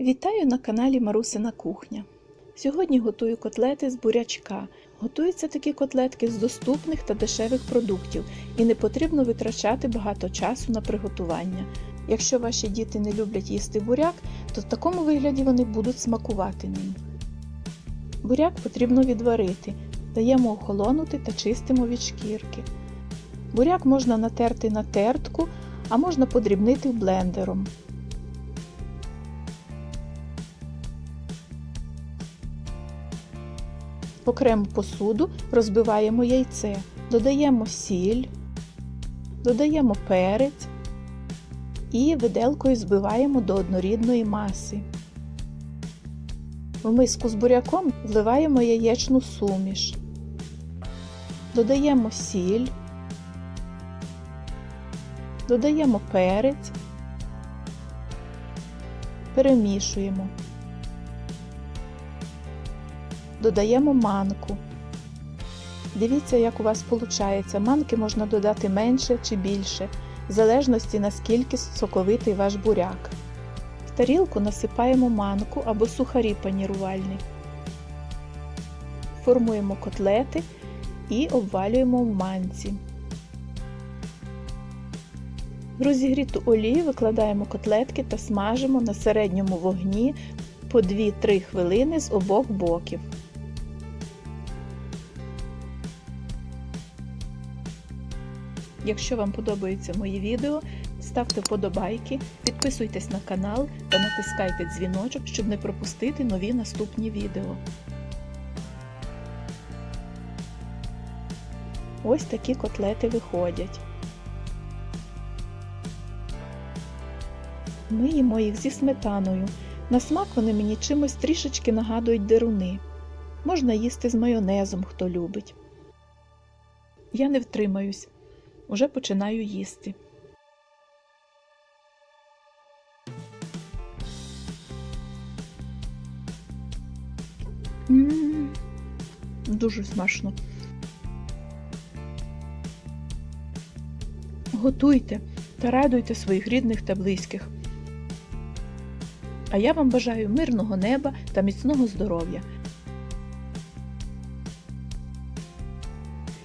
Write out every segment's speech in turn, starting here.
Вітаю на каналі Марусина Кухня. Сьогодні готую котлети з бурячка. Готуються такі котлетки з доступних та дешевих продуктів і не потрібно витрачати багато часу на приготування. Якщо ваші діти не люблять їсти буряк, то в такому вигляді вони будуть смакувати ним. Буряк потрібно відварити, даємо охолонути та чистимо від шкірки. Буряк можна натерти на тертку, а можна подрібнити блендером. В окрему посуду розбиваємо яйце, додаємо сіль, додаємо перець і виделкою збиваємо до однорідної маси. В миску з буряком вливаємо яєчну суміш, додаємо сіль, додаємо перець, перемішуємо. Додаємо манку. Дивіться, як у вас виходить. Манки можна додати менше чи більше, в залежності наскільки соковитий ваш буряк. В тарілку насипаємо манку або сухарі панірувальні. Формуємо котлети і обвалюємо в манці. В розігріту олію викладаємо котлетки та смажимо на середньому вогні по 2-3 хвилини з обох боків. Якщо вам подобаються мої відео, ставте вподобайки, підписуйтесь на канал та натискайте дзвіночок, щоб не пропустити нові наступні відео. Ось такі котлети виходять. Ми їмо їх зі сметаною. На смак вони мені чимось трішечки нагадують деруни. Можна їсти з майонезом, хто любить. Я не втримаюсь. Уже починаю їсти. М-м-м, Дуже смачно. Готуйте та радуйте своїх рідних та близьких. А я вам бажаю мирного неба та міцного здоров'я.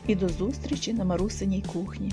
І до зустрічі на Марусиній кухні.